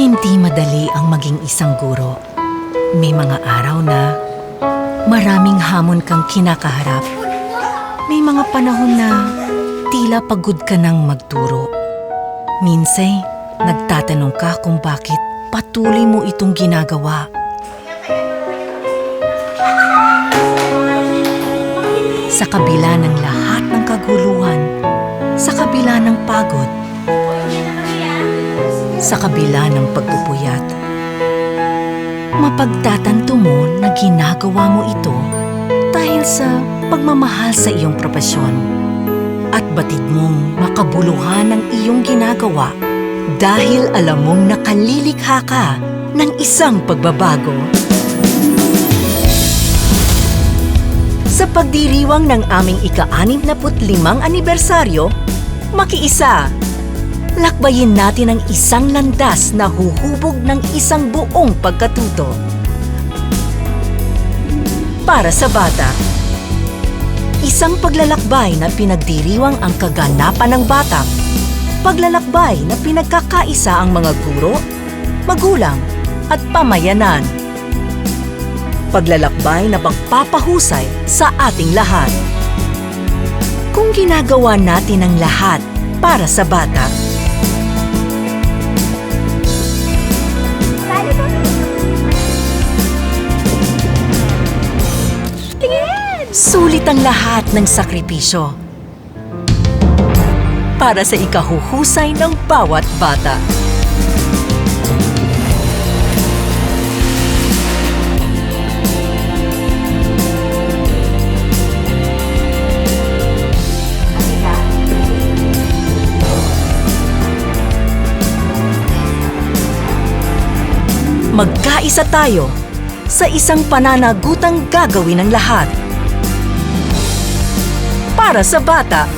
Hindi madali ang maging isang guro. May mga araw na maraming hamon kang kinakaharap. May mga panahon na tila pagod ka nang magturo. Minsay, nagtatanong ka kung bakit patuloy mo itong ginagawa. Sa kabila ng lahat ng kaguluhan, sa kabila ng pagod, sa kabila ng pagpupuyat. Mapagtatanto mo na ginagawa mo ito dahil sa pagmamahal sa iyong propesyon at batid mong makabuluhan ng iyong ginagawa dahil alam mong nakalilikha ka ng isang pagbabago. Sa pagdiriwang ng aming ika-65 anibersaryo, makiisa lakbayin natin ang isang landas na huhubog ng isang buong pagkatuto. Para sa bata, isang paglalakbay na pinagdiriwang ang kaganapan ng bata. Paglalakbay na pinagkakaisa ang mga guro, magulang, at pamayanan. Paglalakbay na pagpapahusay sa ating lahat. Kung ginagawa natin ang lahat para sa bata, Sulit ang lahat ng sakripisyo para sa ikahuhusay ng bawat bata. Magkaisa tayo sa isang pananagutang gagawin ng lahat para sa bata